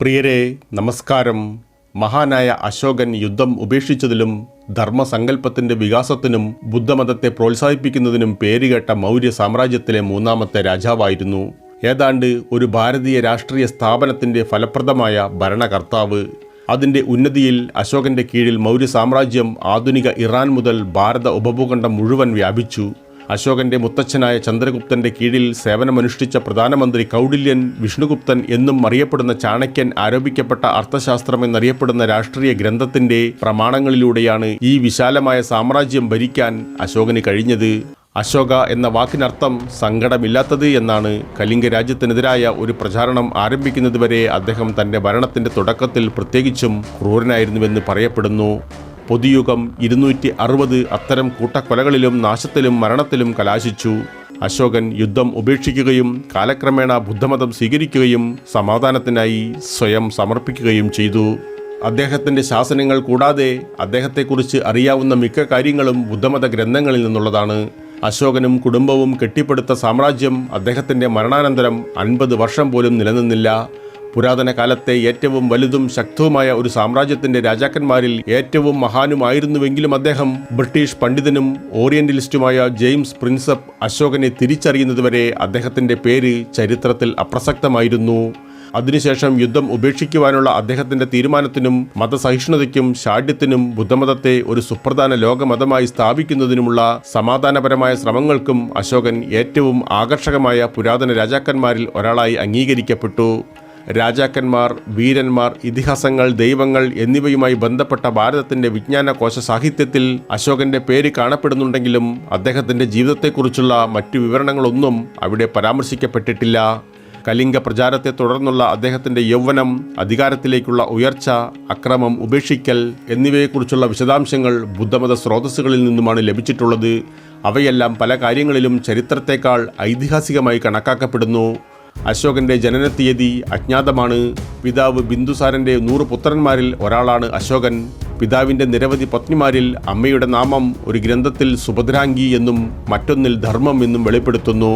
പ്രിയരെ നമസ്കാരം. മഹാനായ അശോകൻ യുദ്ധം ഉപേക്ഷിച്ചതിലും ധർമ്മസങ്കല്പത്തിന്റെ വികാസത്തിനും ബുദ്ധമതത്തെ പ്രോത്സാഹിപ്പിക്കുന്നതിനും പേരുകേട്ട മൗര്യ സാമ്രാജ്യത്തിലെ മൂന്നാമത്തെ രാജാവായിരുന്നു. ഏതാണ്ട് ഒരു ഭാരതീയ രാഷ്ട്രീയ സ്ഥാപനത്തിന്റെ ഫലപ്രദമായ ഭരണകർത്താവ്. അതിന്റെ ഉന്നതിയിൽ അശോകന്റെ കീഴിൽ മൗര്യ സാമ്രാജ്യം ആധുനിക ഇറാൻ മുതൽ ഭാരത ഉപഭൂഖണ്ഡം മുഴുവൻ വ്യാപിച്ചു. അശോകന്റെ മുത്തച്ഛനായ ചന്ദ്രഗുപ്തന്റെ കീഴിൽ സേവനമനുഷ്ഠിച്ച പ്രധാനമന്ത്രി കൗഡില്യൻ വിഷ്ണുഗുപ്തൻ എന്നും അറിയപ്പെടുന്ന ചാണക്യൻ ആരോപിക്കപ്പെട്ട അർത്ഥശാസ്ത്രം എന്നറിയപ്പെടുന്ന രാഷ്ട്രീയ ഗ്രന്ഥത്തിന്റെ പ്രമാണങ്ങളിലൂടെയാണ് ഈ വിശാലമായ സാമ്രാജ്യം ഭരിക്കാൻ അശോകന് കഴിഞ്ഞത്. അശോക എന്ന വാക്കിനർത്ഥം സങ്കടമില്ലാത്തത് എന്നാണ് കലിംഗ രാജ്യത്തിനെതിരായ ഒരു പ്രചാരണം ആരംഭിക്കുന്നതുവരെ അദ്ദേഹം തന്റെ ഭരണത്തിന്റെ തുടക്കത്തിൽ പ്രത്യേകിച്ചും ക്രൂരനായിരുന്നുവെന്ന് പറയപ്പെടുന്നു. പൊതുയുഗം ഇരുന്നൂറ്റി അറുപത് അത്തരം കൂട്ടക്കൊലകളിലും നാശത്തിലും മരണത്തിലും കലാശിച്ചു. അശോകൻ യുദ്ധം ഉപേക്ഷിക്കുകയും കാലക്രമേണ ബുദ്ധമതം സ്വീകരിക്കുകയും സമാധാനത്തിനായി സ്വയം സമർപ്പിക്കുകയും ചെയ്തു. അദ്ദേഹത്തിന്റെ ശാസനങ്ങൾ കൂടാതെ അദ്ദേഹത്തെക്കുറിച്ച് അറിയാവുന്ന മിക്ക കാര്യങ്ങളും ബുദ്ധമത ഗ്രന്ഥങ്ങളിൽ നിന്നുള്ളതാണ്. അശോകനും കുടുംബവും കെട്ടിപ്പടുത്ത സാമ്രാജ്യം അദ്ദേഹത്തിന്റെ മരണാനന്തരം അൻപത് വർഷം പോലും നിലനിന്നില്ല. പുരാതന കാലത്തെ ഏറ്റവും വലുതും ശക്തവുമായ ഒരു സാമ്രാജ്യത്തിന്റെ രാജാക്കന്മാരിൽ ഏറ്റവും മഹാനുമായിരുന്നുവെങ്കിലും അദ്ദേഹം ബ്രിട്ടീഷ് പണ്ഡിതനും ഓറിയന്റലിസ്റ്റുമായ ജെയിംസ് പ്രിൻസപ്പ് അശോകനെ തിരിച്ചറിയുന്നതുവരെ അദ്ദേഹത്തിന്റെ പേര് ചരിത്രത്തിൽ അപ്രസക്തമായിരുന്നു. അതിനുശേഷം യുദ്ധം ഉപേക്ഷിക്കുവാനുള്ള അദ്ദേഹത്തിന്റെ തീരുമാനത്തിനും മതസഹിഷ്ണുതയ്ക്കും ഷാഢ്യത്തിനും ബുദ്ധമതത്തെ ഒരു സുപ്രധാന ലോകമതമായി സ്ഥാപിക്കുന്നതിനുമുള്ള സമാധാനപരമായ ശ്രമങ്ങൾക്കും അശോകൻ ഏറ്റവും ആകർഷകമായ പുരാതന രാജാക്കന്മാരിൽ ഒരാളായി അംഗീകരിക്കപ്പെട്ടു. രാജാക്കന്മാർ വീരന്മാർ ഇതിഹാസങ്ങൾ ദൈവങ്ങൾ എന്നിവയുമായി ബന്ധപ്പെട്ട ഭാരതത്തിന്റെ വിജ്ഞാനകോശ സാഹിത്യത്തിൽ അശോകന്റെ പേര് കാണപ്പെടുന്നുണ്ടെങ്കിലും അദ്ദേഹത്തിന്റെ ജീവിതത്തെക്കുറിച്ചുള്ള മറ്റു വിവരണങ്ങളൊന്നും അവിടെ പരാമർശിക്കപ്പെട്ടിട്ടില്ല. കലിംഗ പ്രചാരത്തെ തുടർന്നുള്ള അദ്ദേഹത്തിന്റെ യൗവനം അധികാരത്തിലേക്കുള്ള ഉയർച്ച അക്രമം ഉപേക്ഷിക്കൽ എന്നിവയെക്കുറിച്ചുള്ള വിശദാംശങ്ങൾ ബുദ്ധമത സ്രോതസ്സുകളിൽ നിന്നുമാണ് ലഭിച്ചിട്ടുള്ളത്. അവയെല്ലാം പല കാര്യങ്ങളിലും ചരിത്രത്തെക്കാൾ ഐതിഹാസികമായി കണക്കാക്കപ്പെടുന്നു. അശോകന്റെ ജനനത്തീയതി അജ്ഞാതമാണ്. പിതാവ് ബിന്ദുസാരന്റെ നൂറ് പുത്രന്മാരിൽ ഒരാളാണ് അശോകൻ. പിതാവിന്റെ നിരവധി പത്നിമാരിൽ അമ്മയുടെ നാമം ഒരു ഗ്രന്ഥത്തിൽ സുഭദ്രാംഗി എന്നും മറ്റൊന്നിൽ ധർമ്മം എന്നും വെളിപ്പെടുത്തുന്നു.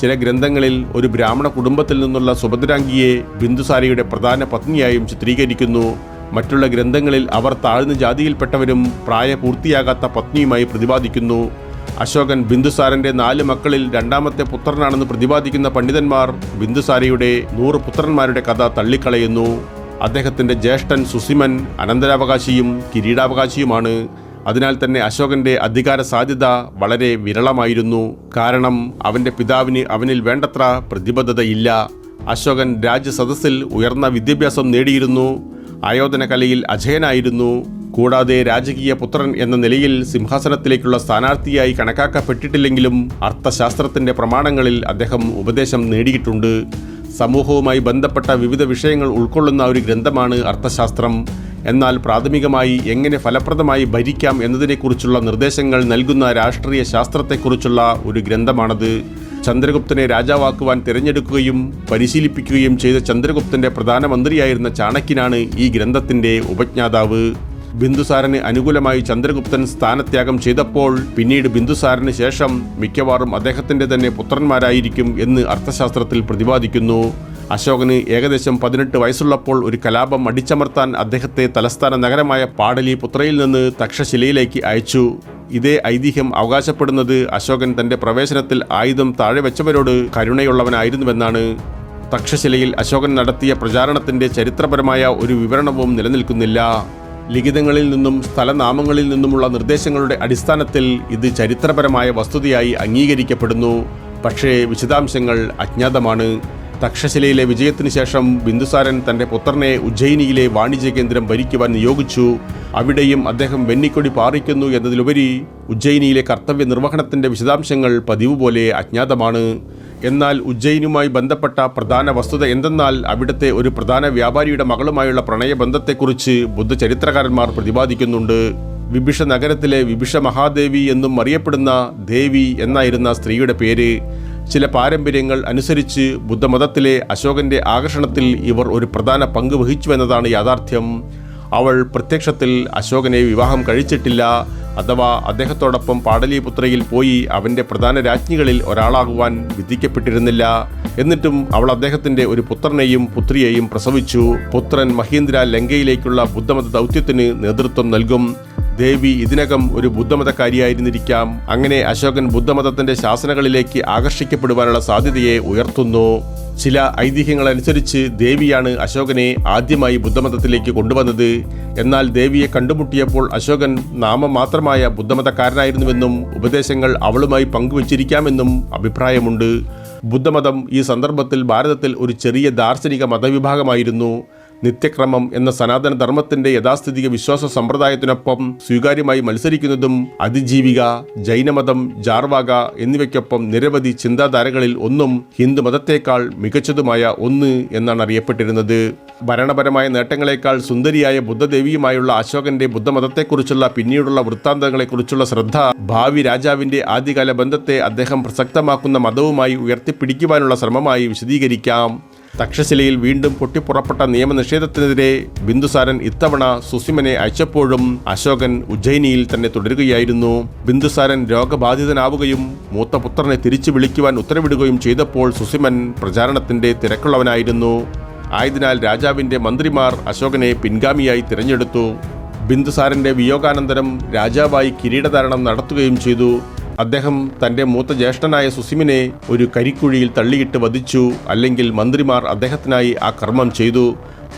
ചില ഗ്രന്ഥങ്ങളിൽ ഒരു ബ്രാഹ്മണ കുടുംബത്തിൽ നിന്നുള്ള സുഭദ്രാംഗിയെ ബിന്ദുസാരയുടെ പ്രധാന പത്നിയായും ചിത്രീകരിക്കുന്നു. മറ്റുള്ള ഗ്രന്ഥങ്ങളിൽ അവർ താഴ്ന്ന ജാതിയിൽപ്പെട്ടവരും പ്രായപൂർത്തിയാകാത്ത പത്നിയുമായി പ്രതിപാദിക്കുന്നു. അശോകൻ ബിന്ദുസാരന്റെ നാല് മക്കളിൽ രണ്ടാമത്തെ പുത്രനാണെന്ന് പ്രതിപാദിക്കുന്ന പണ്ഡിതന്മാർ ബിന്ദുസാരയുടെ നൂറ് പുത്രന്മാരുടെ കഥ തള്ളിക്കളയുന്നു. അദ്ദേഹത്തിന്റെ ജ്യേഷ്ഠൻ സുസിമൻ അനന്തരാവകാശിയും കിരീടാവകാശിയുമാണ്. അതിനാൽ തന്നെ അശോകന്റെ അധികാര സാധ്യത വളരെ വിരളമായിരുന്നു. കാരണം അവന്റെ പിതാവിന് അവനിൽ വേണ്ടത്ര പ്രതിബദ്ധതയില്ല. അശോകൻ രാജ്യസദസ്സിൽ ഉയർന്ന വിദ്യാഭ്യാസം നേടിയിരുന്നു. ആയോധന കലയിൽ അജയനായിരുന്നു. കൂടാതെ രാജകീയ പുത്രൻ എന്ന നിലയിൽ സിംഹാസനത്തിലേക്കുള്ള സ്ഥാനാർത്ഥിയായി കണക്കാക്കപ്പെട്ടിട്ടില്ലെങ്കിലും അർത്ഥശാസ്ത്രത്തിന്റെ പ്രമാണങ്ങളിൽ അദ്ദേഹം ഉപദേശം നേടിയിട്ടുണ്ട്. സമൂഹവുമായി ബന്ധപ്പെട്ട വിവിധ വിഷയങ്ങൾ ഉൾക്കൊള്ളുന്ന ഒരു ഗ്രന്ഥമാണ് അർത്ഥശാസ്ത്രം. എന്നാൽ പ്രാഥമികമായി എങ്ങനെ ഫലപ്രദമായി ഭരിക്കാം എന്നതിനെക്കുറിച്ചുള്ള നിർദ്ദേശങ്ങൾ നൽകുന്ന രാഷ്ട്രീയ ശാസ്ത്രത്തെക്കുറിച്ചുള്ള ഒരു ഗ്രന്ഥമാണത്. ചന്ദ്രഗുപ്തനെ രാജാവാക്കുവാൻ തിരഞ്ഞെടുക്കുകയും പരിശീലിപ്പിക്കുകയും ചെയ്ത ചന്ദ്രഗുപ്തന്റെ പ്രധാനമന്ത്രിയായിരുന്ന ചാണക്യനാണ് ഈ ഗ്രന്ഥത്തിന്റെ ഉപജ്ഞാതാവ്. ബിന്ദുസാരന് അനുകൂലമായി ചന്ദ്രഗുപ്തൻ സ്ഥാനത്യാഗം ചെയ്തപ്പോൾ പിന്നീട് ബിന്ദുസാരന് ശേഷം മിക്കവാറും അദ്ദേഹത്തിന്റെ തന്നെ പുത്രന്മാരായിരിക്കും എന്ന് അർത്ഥശാസ്ത്രത്തിൽ പ്രതിപാദിക്കുന്നു. അശോകന് ഏകദേശം പതിനെട്ട് വയസ്സുള്ളപ്പോൾ ഒരു കലാപം അടിച്ചമർത്താൻ അദ്ദേഹത്തെ തലസ്ഥാന നഗരമായ പാടലി പുത്രയിൽ നിന്ന് തക്ഷശിലയിലേക്ക് അയച്ചു. ഇതേ ഐതിഹ്യം അവകാശപ്പെടുന്നത് അശോകൻ തന്റെ പ്രവേശനത്തിൽ ആയുധം താഴെ വെച്ചവരോട് കരുണയുള്ളവനായിരുന്നുവെന്നാണ്. തക്ഷശിലയിൽ അശോകൻ നടത്തിയ പ്രചാരണത്തിന്റെ ചരിത്രപരമായ ഒരു വിവരണവും നിലനിൽക്കുന്നില്ല. ലിഖിതങ്ങളിൽ നിന്നും സ്ഥലനാമങ്ങളിൽ നിന്നുമുള്ള നിർദ്ദേശങ്ങളുടെ അടിസ്ഥാനത്തിൽ ഇത് ചരിത്രപരമായ വസ്തുതയായി അംഗീകരിക്കപ്പെടുന്നു. പക്ഷേ വിശദാംശങ്ങൾ അജ്ഞാതമാണ്. തക്ഷശിലയിലെ വിജയത്തിനു ശേഷം ബിന്ദുസാരൻ തന്റെ പുത്രനെ ഉജ്ജയിനിയിലെ വാണിജ്യ കേന്ദ്രം ഭരിക്കുവാൻ നിയോഗിച്ചു. അവിടെയും അദ്ദേഹം വെന്നിക്കൊടി പാറിക്കുന്നു എന്നതിലുപരി ഉജ്ജയിനിയിലെ കർത്തവ്യ നിർവഹണത്തിന്റെ വിശദാംശങ്ങൾ പതിവ് പോലെ അജ്ഞാതമാണ്. എന്നാൽ ഉജ്ജയിനുമായി ബന്ധപ്പെട്ട പ്രധാന വസ്തുത എന്തെന്നാൽ അവിടുത്തെ ഒരു പ്രധാന വ്യാപാരിയുടെ മകളുമായുള്ള പ്രണയബന്ധത്തെക്കുറിച്ച് ബുദ്ധചരിത്രകാരന്മാർ പ്രതിപാദിക്കുന്നുണ്ട്. വിഭിഷ നഗരത്തിലെ വിഭിഷ മഹാദേവി എന്നും അറിയപ്പെടുന്ന ദേവി എന്നായിരുന്ന സ്ത്രീയുടെ പേര്. ചില പാരമ്പര്യങ്ങൾ അനുസരിച്ച് ബുദ്ധമതത്തിലെ അശോകന്റെ ആകർഷണത്തിൽ ഇവർ ഒരു പ്രധാന പങ്ക് വഹിച്ചു എന്നതാണ് യാഥാർത്ഥ്യം. അവൾ പ്രത്യക്ഷത്തിൽ അശോകനെ വിവാഹം കഴിച്ചിട്ടില്ല അഥവാ അദ്ദേഹത്തോടൊപ്പം പാടലീപുത്രയിൽ പോയി അവന്റെ പ്രധാന രാജ്ഞികളിൽ ഒരാളാകുവാൻ വിധിക്കപ്പെട്ടിരുന്നില്ല. എന്നിട്ടും അവൾ അദ്ദേഹത്തിന്റെ ഒരു പുത്രനെയും പുത്രിയെയും പ്രസവിച്ചു. പുത്രൻ മഹീന്ദ്ര ലങ്കയിലേക്കുള്ള ബുദ്ധമത ദൗത്യത്തിന് നേതൃത്വം നൽകും. ദേവി ഇതിനകം ഒരു ബുദ്ധമതക്കാരിയായിരുന്നിരിക്കാം. അങ്ങനെ അശോകൻ ബുദ്ധമതത്തിന്റെ ശാസനകളിലേക്ക് ആകർഷിക്കപ്പെടുവാനുള്ള സാധ്യതയെ ഉയർത്തുന്നു. ചില ഐതിഹ്യങ്ങളനുസരിച്ച് ദേവിയാണ് അശോകനെ ആദ്യമായി ബുദ്ധമതത്തിലേക്ക് കൊണ്ടുവന്നത്. എന്നാൽ ദേവിയെ കണ്ടുമുട്ടിയപ്പോൾ അശോകൻ നാമം മാത്രമായ ബുദ്ധമതക്കാരനായിരുന്നുവെന്നും ഉപദേശങ്ങൾ അവളുമായി പങ്കുവച്ചിരിക്കാമെന്നും അഭിപ്രായമുണ്ട്. ബുദ്ധമതം ഈ സന്ദർഭത്തിൽ ഭാരതത്തിൽ ഒരു ചെറിയ ദാർശനിക മതവിഭാഗമായിരുന്നു. നിത്യക്രമം എന്ന സനാതന ധർമ്മത്തിന്റെ യഥാസ്ഥിതിക വിശ്വാസ സമ്പ്രദായത്തിനൊപ്പം സ്വീകാര്യമായി മത്സരിക്കുന്നതും അതിജീവിക ജൈനമതം ജാർവാക എന്നിവയ്ക്കൊപ്പം നിരവധി ചിന്താധാരകളിൽ ഒന്നും ഹിന്ദു മതത്തേക്കാൾ മികച്ചതുമായ ഒന്ന് എന്നാണ് അറിയപ്പെട്ടിരുന്നത്. ഭരണപരമായ നേട്ടങ്ങളെക്കാൾ സുന്ദരിയായ ബുദ്ധദേവിയുമായുള്ള അശോകന്റെ ബുദ്ധമതത്തെക്കുറിച്ചുള്ള പിന്നീടുള്ള വൃത്താന്തങ്ങളെക്കുറിച്ചുള്ള ശ്രദ്ധ ഭാവി രാജാവിന്റെ ആദ്യകാല ബന്ധത്തെ അദ്ദേഹം പ്രസക്തമാക്കുന്ന മതവുമായി ഉയർത്തിപ്പിടിക്കുവാനുള്ള ശ്രമമായി വിശദീകരിക്കാം. തക്ഷശിലയിൽ വീണ്ടും പൊട്ടിപ്പുറപ്പെട്ട നിയമനിഷേധത്തിനെതിരെ ബിന്ദുസാരൻ ഇത്തവണ സുസിമനെ അയച്ചപ്പോഴും അശോകൻ ഉജ്ജയിനിയിൽ തന്നെ തുടരുകയായിരുന്നു. ബിന്ദുസാരൻ രോഗബാധിതനാവുകയും മൂത്ത പുത്രനെ തിരിച്ചു വിളിക്കുവാൻ ഉത്തരവിടുകയും ചെയ്തപ്പോൾ സുസിമൻ പ്രചാരണത്തിന്റെ തിരക്കുള്ളവനായിരുന്നു. ആയതിനാൽ രാജാവിന്റെ മന്ത്രിമാർ അശോകനെ പിൻഗാമിയായി തിരഞ്ഞെടുത്തു. ബിന്ദുസാരന്റെ വിയോഗാനന്തരം രാജാവായി കിരീടധാരണം നടത്തുകയും ചെയ്തു. അദ്ദേഹം തന്റെ മൂത്ത ജ്യേഷ്ഠനായ സുസിമിനെ ഒരു കരിക്കുഴിയിൽ തള്ളിയിട്ട് വധിച്ചു. അല്ലെങ്കിൽ മന്ത്രിമാർ അദ്ദേഹത്തിനായി ആ കർമ്മം ചെയ്തു.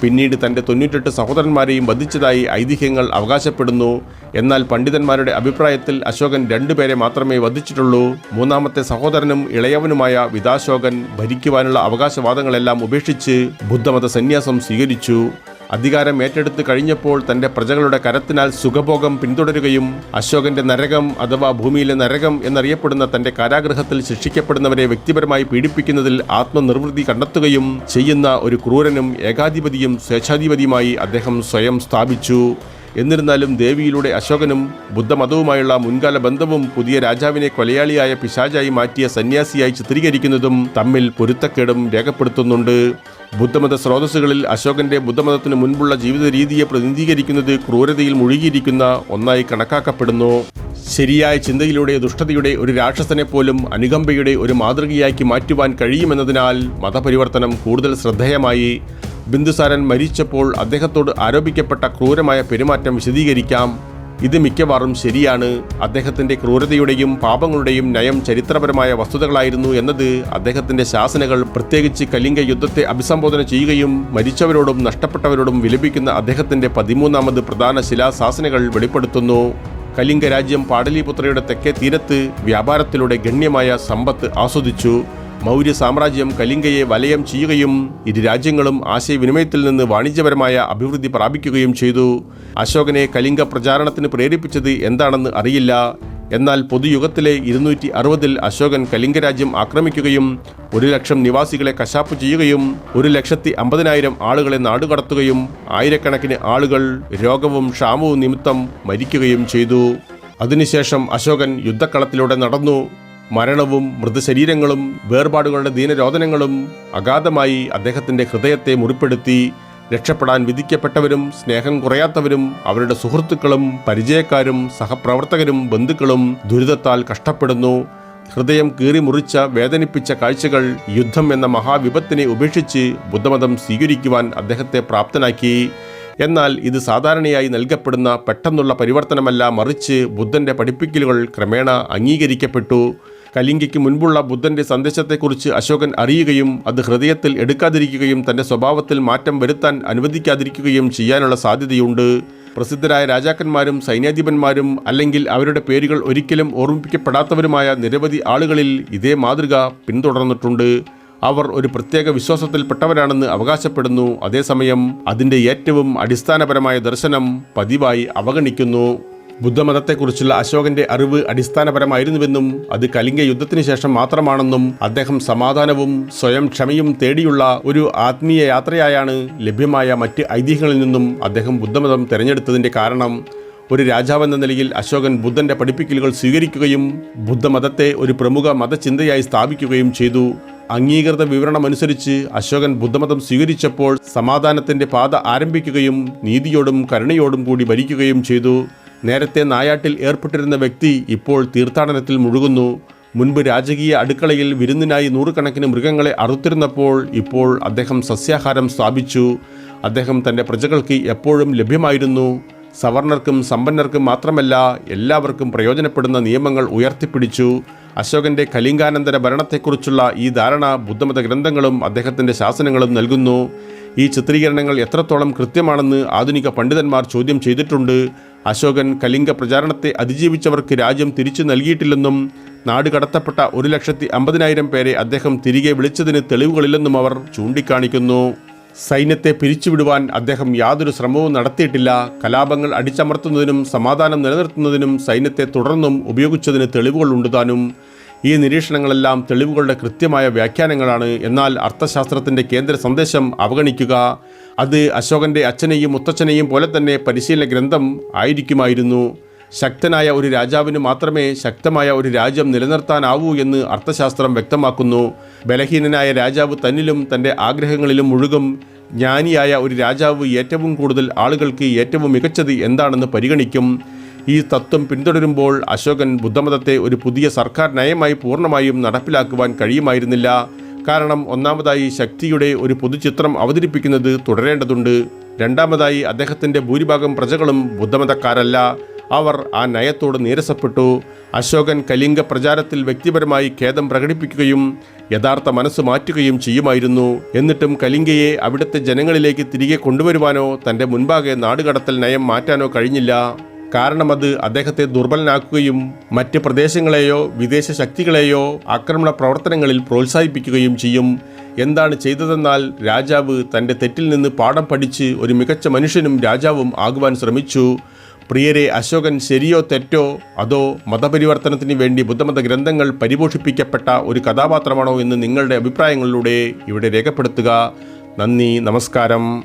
പിന്നീട് തന്റെ തൊണ്ണൂറ്റെട്ട് സഹോദരന്മാരെയും വധിച്ചതായി ഐതിഹ്യങ്ങൾ അവകാശപ്പെടുന്നു. എന്നാൽ പണ്ഡിതന്മാരുടെ അഭിപ്രായത്തിൽ അശോകൻ രണ്ടുപേരെ മാത്രമേ വധിച്ചിട്ടുള്ളൂ. മൂന്നാമത്തെ സഹോദരനും ഇളയവനുമായ വിദാശോകൻ ഭരിക്കുവാനുള്ള അവകാശവാദങ്ങളെല്ലാം ഉപേക്ഷിച്ച് ബുദ്ധമത സന്യാസം സ്വീകരിച്ചു. അധികാരം ഏറ്റെടുത്ത് കഴിഞ്ഞപ്പോൾ തന്റെ പ്രജകളുടെ കരത്തിനാൽ സുഖഭോഗം പിന്തുടരുകയും അശോകന്റെ നരകം അഥവാ ഭൂമിയിലെ നരകം എന്നറിയപ്പെടുന്ന തന്റെ കാരാഗ്രഹത്തിൽ ശിക്ഷിക്കപ്പെടുന്നവരെ വ്യക്തിപരമായി പീഡിപ്പിക്കുന്നതിൽ ആത്മനിർവൃത്തി കണ്ടെത്തുകയും ചെയ്യുന്ന ഒരു ക്രൂരനും ഏകാധിപതിയും സ്വേച്ഛാധിപതിയുമായി അദ്ദേഹം സ്വയം സ്ഥാപിച്ചു. എന്നിരുന്നാലും ദേവിയിലൂടെ അശോകനും ബുദ്ധമതവുമായുള്ള മുൻകാല ബന്ധവും പുതിയ രാജാവിനെ കൊലയാളിയായ പിശാചായി മാറ്റിയ സന്യാസിയായി ചിത്രീകരിക്കുന്നതും തമ്മിൽ പൊരുത്തക്കേടും രേഖപ്പെടുത്തുന്നുണ്ട്. ബുദ്ധമത സ്രോതസ്സുകളിൽ അശോകന്റെ ബുദ്ധമതത്തിന് മുൻപുള്ള ജീവിത രീതിയെ പ്രതിനിധീകരിക്കുന്നത് ക്രൂരതയിൽ മുഴുകിയിരിക്കുന്ന ഒന്നായി കണക്കാക്കപ്പെടുന്നു. ശരിയായ ചിന്തയിലൂടെ ദുഷ്ടതയുടെ ഒരു രാക്ഷസനെ പോലും അനുകമ്പയുടെ ഒരു മാതൃകയാക്കി മാറ്റുവാൻ കഴിയുമെന്നതിനാൽ മതപരിവർത്തനം കൂടുതൽ ശ്രദ്ധേയമായി. ബിന്ദുസാരൻ മരിച്ചപ്പോൾ അദ്ദേഹത്തോട് ആരോപിക്കപ്പെട്ട ക്രൂരമായ പെരുമാറ്റം വിശദീകരിക്കാം. ഇത് മിക്കവാറും ശരിയാണ്. അദ്ദേഹത്തിന്റെ ക്രൂരതയുടെയും പാപങ്ങളുടെയും നയം ചരിത്രപരമായ വസ്തുതകളായിരുന്നു എന്നത് അദ്ദേഹത്തിന്റെ ശാസനകൾ പ്രത്യേകിച്ച് കലിംഗ യുദ്ധത്തെ അഭിസംബോധന ചെയ്യുകയും മരിച്ചവരോടും നഷ്ടപ്പെട്ടവരോടും വിലപിക്കുന്ന അദ്ദേഹത്തിന്റെ പതിമൂന്നാമത് പ്രധാന ശിലാശാസനകൾ വെളിപ്പെടുത്തുന്നു. കലിംഗ രാജ്യം പാടലിപുത്രയുടെ തെക്കേ തീരത്ത് വ്യാപാരത്തിലൂടെ ഗണ്യമായ സമ്പത്ത് ആസ്വദിച്ചു. മൗര്യ സാമ്രാജ്യം കലിംഗയെ വലയം ചെയ്യുകയും ഇരു രാജ്യങ്ങളും ആശയവിനിമയത്തിൽ നിന്ന് വാണിജ്യപരമായ അഭിവൃദ്ധി പ്രാപിക്കുകയും ചെയ്തു. അശോകനെ കലിംഗ പ്രചാരണത്തിന് പ്രേരിപ്പിച്ചത് എന്താണെന്ന് അറിയില്ല. എന്നാൽ പൊതുയുഗത്തിലെ ഇരുന്നൂറ്റി അറുപതിൽ അശോകൻ കലിംഗരാജ്യം ആക്രമിക്കുകയും ഒരു ലക്ഷം നിവാസികളെ കശാപ്പ് ചെയ്യുകയും ഒരു ലക്ഷത്തി അമ്പതിനായിരം ആളുകളെ നാടുകടത്തുകയും ആയിരക്കണക്കിന് ആളുകൾ രോഗവും ക്ഷാമവും നിമിത്തം മരിക്കുകയും ചെയ്തു. അതിനുശേഷം അശോകൻ യുദ്ധക്കളത്തിലൂടെ നടന്നു. മരണവും മൃതശരീരങ്ങളും വേർപാടുകളുടെ ദീനരോധനങ്ങളും അഗാധമായി അദ്ദേഹത്തിന്റെ ഹൃദയത്തെ മുറിപ്പെടുത്തി രക്ഷപ്പെടാൻ വിധിക്കപ്പെട്ടവരും സ്നേഹം കുറയാത്തവരും അവരുടെ സുഹൃത്തുക്കളും പരിചയക്കാരും സഹപ്രവർത്തകരും ബന്ധുക്കളും ദുരിതത്താൽ കഷ്ടപ്പെടുന്നു. ഹൃദയം കീറി മുറിച്ച വേദനിപ്പിച്ച കാഴ്ചകൾ യുദ്ധം എന്ന മഹാവിപത്തിനെ ഉപേക്ഷിച്ച് ബുദ്ധമതം സ്വീകരിക്കുവാൻ അദ്ദേഹത്തെ പ്രാപ്തനാക്കി. എന്നാൽ ഇത് സാധാരണയായി നൽകപ്പെടുന്ന പെട്ടെന്നുള്ള പരിവർത്തനമല്ല മറിച്ച് ബുദ്ധന്റെ പഠിപ്പിക്കലുകൾ ക്രമേണ അംഗീകരിക്കപ്പെട്ടു. കലിംഗയ്ക്ക് മുൻപുള്ള ബുദ്ധന്റെ സന്ദേശത്തെക്കുറിച്ച് അശോകൻ അറിയുകയും അത് ഹൃദയത്തിൽ എടുക്കാതിരിക്കുകയും തന്റെ സ്വഭാവത്തിൽ മാറ്റം വരുത്താൻ അനുവദിക്കാതിരിക്കുകയും ചെയ്യാനുള്ള സാധ്യതയുണ്ട്. പ്രസിദ്ധരായ രാജാക്കന്മാരും സൈന്യാധിപന്മാരും അല്ലെങ്കിൽ അവരുടെ പേരുകൾ ഒരിക്കലും ഓർമ്മിപ്പിക്കപ്പെടാത്തവരുമായ നിരവധി ആളുകളിൽ ഇതേ മാതൃക പിന്തുടർന്നിട്ടുണ്ട്. അവർ ഒരു പ്രത്യേക വിശ്വാസത്തിൽപ്പെട്ടവരാണെന്ന് അവകാശപ്പെടുന്നു. അതേസമയം അതിന്റെ ഏറ്റവും അടിസ്ഥാനപരമായ ദർശനം പതിവായി അവഗണിക്കുന്നു. ബുദ്ധമതത്തെക്കുറിച്ചുള്ള അശോകന്റെ അറിവ് അടിസ്ഥാനപരമായിരുന്നുവെന്നും അത് കലിംഗ യുദ്ധത്തിന് ശേഷം മാത്രമാണെന്നും അദ്ദേഹം സമാധാനവും സ്വയം ക്ഷമയും തേടിയുള്ള ഒരു ആത്മീയ യാത്രയായാണ് ലഭ്യമായ മറ്റ് ഐതിഹ്യങ്ങളിൽ നിന്നും അദ്ദേഹം ബുദ്ധമതം തിരഞ്ഞെടുത്തതിന്റെ കാരണം. ഒരു രാജാവെന്ന നിലയിൽ അശോകൻ ബുദ്ധന്റെ പഠിപ്പിക്കലുകൾ സ്വീകരിക്കുകയും ബുദ്ധമതത്തെ ഒരു പ്രമുഖ മതചിന്തയായി സ്ഥാപിക്കുകയും ചെയ്തു. അംഗീകൃത വിവരണമനുസരിച്ച് അശോകൻ ബുദ്ധമതം സ്വീകരിച്ചപ്പോൾ സമാധാനത്തിന്റെ പാത ആരംഭിക്കുകയും നീതിയോടും കരുണയോടും കൂടി ഭരിക്കുകയും ചെയ്തു. നേരത്തെ നായാട്ടിൽ ഏർപ്പെട്ടിരുന്ന വ്യക്തി ഇപ്പോൾ തീർത്ഥാടനത്തിൽ മുഴുകുന്നു. മുൻപ് രാജകീയ അടുക്കളയിൽ വിരുന്നിനായി നൂറുകണക്കിന് മൃഗങ്ങളെ അറുത്തിരുന്നപ്പോൾ ഇപ്പോൾ അദ്ദേഹം സസ്യാഹാരം സ്ഥാപിച്ചു. അദ്ദേഹം തന്റെ പ്രജകൾക്ക് എപ്പോഴും ലഭ്യമായിരുന്നു. സവർണർക്കും സമ്പന്നർക്കും മാത്രമല്ല എല്ലാവർക്കും പ്രയോജനപ്പെടുന്ന നിയമങ്ങൾ ഉയർത്തിപ്പിടിച്ചു. അശോകന്റെ കലിംഗാനന്തര ഭരണത്തെക്കുറിച്ചുള്ള ഈ ധാരണ ബുദ്ധമത ഗ്രന്ഥങ്ങളും അദ്ദേഹത്തിന്റെ ശാസനങ്ങളും നൽകുന്നു. ഈ ചിത്രീകരണങ്ങൾ എത്രത്തോളം കൃത്യമാണെന്ന് ആധുനിക പണ്ഡിതന്മാർ ചോദ്യം ചെയ്തിട്ടുണ്ട്. അശോകൻ കലിംഗ പ്രചാരണത്തെ അതിജീവിച്ചവർക്ക് രാജ്യം തിരിച്ചു നൽകിയിട്ടില്ലെന്നും നാട് കടത്തപ്പെട്ട ഒരു ലക്ഷത്തി അമ്പതിനായിരം പേരെ അദ്ദേഹം തിരികെ വിളിച്ചതിന് തെളിവുകളില്ലെന്നും അവർ ചൂണ്ടിക്കാണിക്കുന്നു. സൈന്യത്തെ പിരിച്ചുവിടുവാൻ അദ്ദേഹം യാതൊരു ശ്രമവും നടത്തിയിട്ടില്ല. കലാപങ്ങൾ അടിച്ചമർത്തുന്നതിനും സമാധാനം നിലനിർത്തുന്നതിനും സൈന്യത്തെ തുടർന്നും ഉപയോഗിച്ചതിന് തെളിവുകളുണ്ട് താനും ഈ നിരീക്ഷണങ്ങളെല്ലാം തെളിവുകളുടെ കൃത്യമായ വ്യാഖ്യാനങ്ങളാണ്. എന്നാൽ അർത്ഥശാസ്ത്രത്തിന്റെ കേന്ദ്ര സന്ദേശം അവഗണിക്കുക അത് അശോകന്റെ അച്ഛനെയും മുത്തച്ഛനെയും പോലെ തന്നെ പരിശീലന ഗ്രന്ഥം ആയിരിക്കുമായിരുന്നു. ശക്തനായ ഒരു രാജാവിന് മാത്രമേ ശക്തമായ ഒരു രാജ്യം നിലനിർത്താനാവൂ എന്ന് അർത്ഥശാസ്ത്രം വ്യക്തമാക്കുന്നു. ബലഹീനനായ രാജാവ് തന്നിലും തന്റെ ആഗ്രഹങ്ങളിലും മുഴുകും. ജ്ഞാനിയായ ഒരു രാജാവ് ഏറ്റവും കൂടുതൽ ആളുകൾക്ക് ഏറ്റവും മികച്ചത് എന്താണെന്ന് പരിഗണിക്കും. ഈ തത്വം പിന്തുടരുമ്പോൾ അശോകൻ ബുദ്ധമതത്തെ ഒരു പുതിയ സർക്കാർ നയമായി പൂർണമായും നടപ്പിലാക്കുവാൻ കഴിയുമായിരുന്നില്ല. കാരണം ഒന്നാമതായി ശക്തിയുടെ ഒരു പൊതുചിത്രം അവതരിപ്പിക്കുന്നത് തുടരേണ്ടതുണ്ട്. രണ്ടാമതായി അദ്ദേഹത്തിന്റെ ഭൂരിഭാഗം പ്രജകളും ബുദ്ധമതക്കാരല്ല. അവർ ആ നയത്തോട് നീരസപ്പെട്ടു. അശോകൻ കലിംഗ പ്രചാരത്തിൽ വ്യക്തിപരമായി ഖേദം പ്രകടിപ്പിക്കുകയും യഥാർത്ഥ മനസ്സ് മാറ്റുകയും ചെയ്യുമായിരുന്നു. എന്നിട്ടും കലിംഗയെ അവിടുത്തെ ജനങ്ങളിലേക്ക് തിരികെ കൊണ്ടുവരുവാനോ തന്റെ മുൻപാകെ നാടുകടത്തൽ നയം മാറ്റാനോ കഴിഞ്ഞില്ല. കാരണം അത് അദ്ദേഹത്തെ ദുർബലനാക്കുകയും മറ്റ് പ്രദേശങ്ങളെയോ വിദേശ ശക്തികളെയോ ആക്രമണ പ്രവർത്തനങ്ങളിൽ പ്രോത്സാഹിപ്പിക്കുകയും ചെയ്യും. എന്താണ് ചെയ്തതെന്നാൽ രാജാവ് തന്റെ തെറ്റിൽ നിന്ന് പാഠം പഠിച്ച് ഒരു മികച്ച മനുഷ്യനും രാജാവും ആകുവാൻ ശ്രമിച്ചു. പ്രിയരെ അശോകൻ ശരിയോ തെറ്റോ? അതോ മതപരിവർത്തനത്തിന് വേണ്ടി ബുദ്ധമത ഗ്രന്ഥങ്ങൾ പരിപോഷിപ്പിക്കപ്പെട്ട ഒരു കഥാപാത്രമാണോ എന്ന് നിങ്ങളുടെ അഭിപ്രായങ്ങളിലൂടെ ഇവിടെ രേഖപ്പെടുത്തുക. നന്ദി നമസ്കാരം.